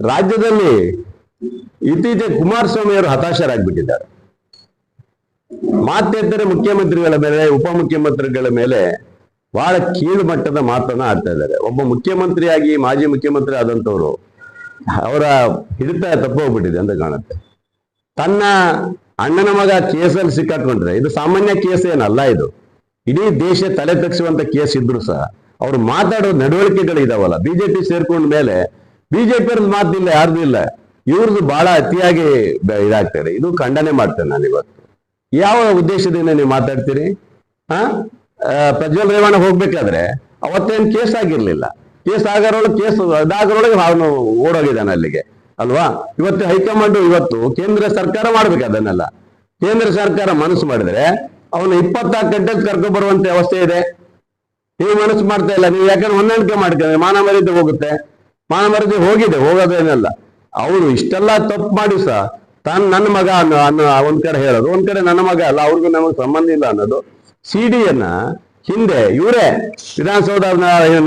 ರಾಜ್ಯದಲ್ಲಿ ಇತ್ತೀಚೆಗೆ ಕುಮಾರಸ್ವಾಮಿ ಅವರು ಹತಾಶರಾಗ್ಬಿಟ್ಟಿದ್ದಾರೆ ಮಾತೆತ್ತರೆ ಮುಖ್ಯಮಂತ್ರಿಗಳ ಮೇಲೆ, ಉಪಮುಖ್ಯಮಂತ್ರಿಗಳ ಮೇಲೆ ಬಹಳ ಕೀಳು ಮಟ್ಟದ ಮಾತನ್ನ ಆಡ್ತಾ ಇದ್ದಾರೆ. ಒಬ್ಬ ಮುಖ್ಯಮಂತ್ರಿಯಾಗಿ ಮಾಜಿ ಮುಖ್ಯಮಂತ್ರಿ ಆದಂತವರು ಅವರ ಹಿಡಿತ ತಪ್ಪೋಗ್ಬಿಟ್ಟಿದೆ ಅಂತ ಕಾಣುತ್ತೆ. ತನ್ನ ಅಣ್ಣನ ಮಗ ಕೇಸಲ್ಲಿ ಸಿಕ್ಕಾಕೊಂಡ್ರೆ, ಇದು ಸಾಮಾನ್ಯ ಕೇಸ್ ಏನಲ್ಲ ಇದು. ಇಡೀ ದೇಶ ತಲೆ ತಗ್ಸುವಂತ ಕೇಸ್ ಇದ್ರು ಸಹ, ಅವ್ರು ಮಾತಾಡೋ ನಡವಳಿಕೆಗಳಿದಾವಲ್ಲ ಬಿಜೆಪಿ ಸೇರ್ಕೊಂಡ ಮೇಲೆ ಬಿಜೆಪಿ ಮಾತಿಲ್ಲ, ಯಾರ್ದು ಇಲ್ಲ. ಇವ್ರದ್ದು ಬಹಳ ಅತಿಯಾಗಿ ಇದಾಗ್ತಾರೆ. ಇದು ಖಂಡನೆ ಮಾಡ್ತೇನೆ ನಾನು ಇವತ್ತು. ಯಾವ ಉದ್ದೇಶದಿಂದ ನೀವು ಮಾತಾಡ್ತೀರಿ? ಹಾ ಪ್ರಜ್ವಲ್ ರೇವಣ್ಣ ಹೋಗ್ಬೇಕಾದ್ರೆ ಅವತ್ತೇನ್ ಕೇಸ್ ಆಗಿರ್ಲಿಲ್ಲ. ಕೇಸ್ ಆಗೋರೊಳಗೆ ಕೇಸ್ ಅದಾಗರೊಳಗೆ ಅವನು ಓಡೋಗಿದ್ದಾನೆ ಅಲ್ಲಿಗೆ, ಅಲ್ವಾ? ಇವತ್ತು ಹೈಕಮಾಂಡ್ ಇವತ್ತು ಕೇಂದ್ರ ಸರ್ಕಾರ ಮಾಡ್ಬೇಕು ಅದನ್ನೆಲ್ಲ. ಕೇಂದ್ರ ಸರ್ಕಾರ ಮನಸ್ಸು ಮಾಡಿದ್ರೆ ಅವನು ಇಪ್ಪತ್ತಾರು ಗಂಟೆಗೆ ಕರ್ಕೊಂಡ್ ಬರುವಂತ ವ್ಯವಸ್ಥೆ ಇದೆ. ನೀವು ಮನಸ್ಸು ಮಾಡ್ತಾ ಇಲ್ಲ. ನೀವು ಯಾಕಂದ್ರೆ ಹೊಂದಾಣಿಕೆ ಮಾಡ್ಕೊಂಡ್ರೆ, ಮಾನ ಮರ್ಯಾದೆ ಹೋಗುತ್ತೆ. ಮಾನ ಮರ್ಯಾದೆ ಹೋಗಿದೆ ಹೋಗೋದೇನಲ್ಲ ಅವ್ರು ಇಷ್ಟೆಲ್ಲ ತಪ್ಪು ಮಾಡಿ ಸಹ ತಾನು ನನ್ನ ಮಗ ಅನ್ನೋ ಅನ್ನೋ ಒಂದ್ ಕಡೆ ಹೇಳೋದು, ಒಂದ್ ಕಡೆ ನನ್ನ ಮಗ ಅಲ್ಲ, ಅವ್ರಿಗೂ ನಮಗೆ ಸಂಬಂಧ ಇಲ್ಲ ಅನ್ನೋದು ಸಿಡಿಯನ್ನ ಹಿಂದೆ ಇವರೇ ವಿಧಾನಸೌಧ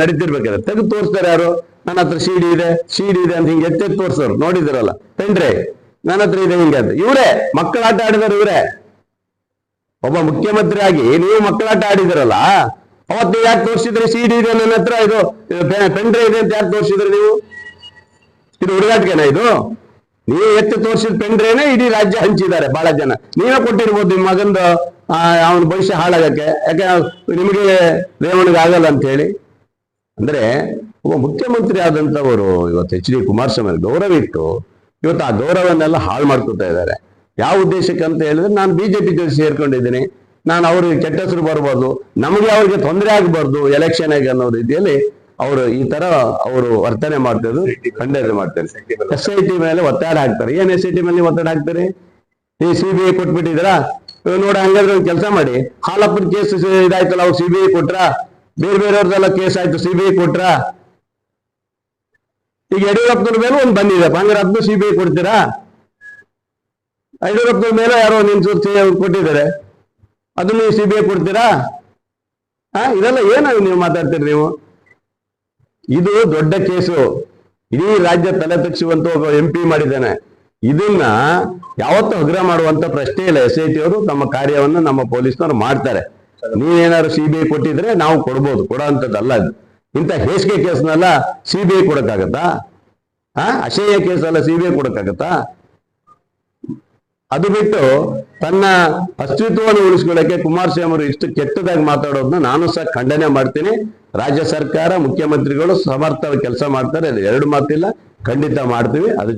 ನಡೀತಿರ್ಬೇಕಾದ್ರೆ ತೆಗೆದು ತೋರಿಸ್ತಾರೆ ಯಾರು? ನನ್ನ ಹತ್ರ ಸಿಡಿ ಇದೆ ಸಿಡಿ ಇದೆ ಅಂತ ಹಿಂಗೆ ಎತ್ತೆತ್ತು ತೋರಿಸೋರು, ನೋಡಿದಿರಲ್ಲ. ಪೆಂಡ್ರೆ, ನನ್ನ ಹತ್ರ ಇದೆ ಹಿಂಗೆ ಅಂತ. ಇವರೇ, ಮಕ್ಕಳಾಟ ಆಡಿದಾರೆ ಇವರೇ. ಒಬ್ಬ ಮುಖ್ಯಮಂತ್ರಿ ಆಗಿ ನೀವು ಮಕ್ಕಳಾಟ ಆಡಿದಿರಲ್ಲ ಅವತ್ತು ಯಾಕೆ ತೋರಿಸಿದ್ರಿ ಸಿಡಿ ಇದೆ ನನ್ನ ಹತ್ರ? ಇದು ಪೆಂಡ್ರೆ ಇದೆ ಅಂತ ಯಾಕೆ ತೋರಿಸಿದ್ರಿ ನೀವು? ಇದು ಹುಡುಗಾಟಿಕೆನ ಇದು? ನೀವು ಎತ್ತಿ ತೋರಿಸಿದ ಪೆಂಡ್ರೇನೆ ಇಡೀ ರಾಜ್ಯ ಹಂಚಿದ್ದಾರೆ ಬಹಳ ಜನ. ನೀವೇ ಕೊಟ್ಟಿರ್ಬೋದು ನಿಮ್ಮ ಮಗಂದು ಅವನ ಭವಿಷ್ಯ ಹಾಳಾಗಕ್ಕೆ. ಯಾಕೆ ನಿಮಗೆ ರೇವಣಿಗೆ ಆಗಲ್ಲ ಅಂತ ಹೇಳಿ. ಅಂದ್ರೆ ಒಬ್ಬ ಮುಖ್ಯಮಂತ್ರಿ ಆದಂತವರು ಇವತ್ತು ಎಚ್ ಡಿ ಕುಮಾರಸ್ವಾಮಿ ಗೌರವ ಇಟ್ಟು ಇವತ್ತು ಆ ಗೌರವನ್ನೆಲ್ಲ ಹಾಳು ಮಾಡ್ಕೊತಾ ಇದ್ದಾರೆ. ಯಾವ ಉದ್ದೇಶಕ್ಕೆ ಅಂತ ಹೇಳಿದ್ರೆ ನಾನು ಬಿಜೆಪಿ ಜೊತೆ ಸೇರ್ಕೊಂಡಿದ್ದೀನಿ. ನಾನು ಅವ್ರಿಗೆ ಕೆಟ್ಟ ಹೆಸರು ಬರಬಾರ್ದು ನಮಗೆ ಅವ್ರಿಗೆ ತೊಂದರೆ ಆಗಬಾರ್ದು ಎಲೆಕ್ಷನ್ ಆಗಿ ಅನ್ನೋ ರೀತಿಯಲ್ಲಿ ಅವರು ಈ ತರ ಅವರು ವರ್ತನೆ ಮಾಡ್ತಿದ್ರು ಖಂಡನೆ ಮಾಡ್ತಾರೆ. ಎಸ್ ಐ ಟಿ ಮೇಲೆ ಒತ್ತಡ ಹಾಕ್ತಾರೆ. ಏನ್ ಎಸ್ ಐ ಟಿ ಮೇಲೆ ಒತ್ತಡ ಹಾಕ್ತಾರೆ? ನೀ ಸಿ ಬಿ ಐ ಕೊಟ್ಬಿಟ್ಟಿದ್ರ ನೋಡ, ಹಂಗಾದ್ರೆ ಒಂದು ಕೆಲಸ ಮಾಡಿ. ಹಾಲಪ್ಪನ ಕೇಸ್ ಇದಾಯ್ತಲ್ಲ, ಅವ್ರು ಸಿ ಬಿ ಐ ಕೊಟ್ರ? ಬೇರೆ ಬೇರೆಯವ್ರದೆಲ್ಲ ಕೇಸ್ ಆಯ್ತು ಸಿ ಬಿ ಐ ಕೊಟ್ರ? ಈಗ ಯಡಿಯೂರಪ್ಪನವ್ರ ಮೇಲೆ ಒಂದು ಬಂದಿದೆ. ಹಂಗಾರೆ ಅದನ್ನು ಸಿ ಬಿ ಐ ಕೊಡ್ತೀರಾ? ಯಡಿಯೂರಪ್ಪನವ್ರ ಮೇಲೆ ಯಾರೋ ನಿನ್ಸು ಕೊಟ್ಟಿದ್ದಾರೆ. ಅದನ್ನು ಸಿ ಬಿ ಐ ಕೊಡ್ತೀರಾ? ಹಾ, ಇದೆಲ್ಲ ಏನಾಗ ನೀವು ಮಾತಾಡ್ತೀರಿ ನೀವು? ಇದು ದೊಡ್ಡ ಕೇಸು. ಇಡೀ ರಾಜ್ಯ ತಲೆ ತಗ್ಸುವಂತ ಒಬ್ಬ ಎಂ ಪಿ ಮಾಡಿದ್ದಾನೆ. ಇದನ್ನ ಯಾವತ್ತೂ ಹಗ್ರ ಮಾಡುವಂತ ಪ್ರಶ್ನೆ ಇಲ್ಲ ಎಸ್ ಐ ಟಿ ಅವರು. ತಮ್ಮ ಕಾರ್ಯವನ್ನು ನಮ್ಮ ಪೊಲೀಸ್ನವರು ಮಾಡ್ತಾರೆ. ನೀವೇನಾದ್ರು ಸಿ ಬಿ ಐ ಕೊಟ್ಟಿದ್ರೆ ನಾವು ಕೊಡ್ಬೋದು. ಕೊಡೋ ಅಂಥದ್ದಲ್ಲ ಅದು. ಇಂಥ ಹೇಸಿಗೆ ಕೇಸ್ನೆಲ್ಲ ಸಿ ಬಿ ಐ ಕೊಡಕ್ಕಾಗತ್ತಾ? ಹಾ, ಅಶೇಯ ಕೇಸಲ್ಲ ಸಿ ಬಿ ಐ ಕೊಡಕ್ಕಾಗತ್ತಾ? ಅದು ಬಿಟ್ಟು ತನ್ನ ಅಸ್ತಿತ್ವವನ್ನು ಉಳಿಸ್ಕೊಳ್ಳಕ್ಕೆ ಕುಮಾರಸ್ವಾಮಿ ಅವರು ಇಷ್ಟು ಕೆಟ್ಟದಾಗಿ ಮಾತಾಡೋದನ್ನ ನಾನು ಸಹ ಖಂಡನೆ ಮಾಡ್ತೀನಿ. ರಾಜ್ಯ ಸರ್ಕಾರ, ಮುಖ್ಯಮಂತ್ರಿಗಳು ಸಮರ್ಥ ಕೆಲಸ ಮಾಡ್ತಾರೆ. ಎರಡು ಮಾತಿಲ್ಲ. ಖಂಡಿತ ಮಾಡ್ತೀವಿ. ಅದು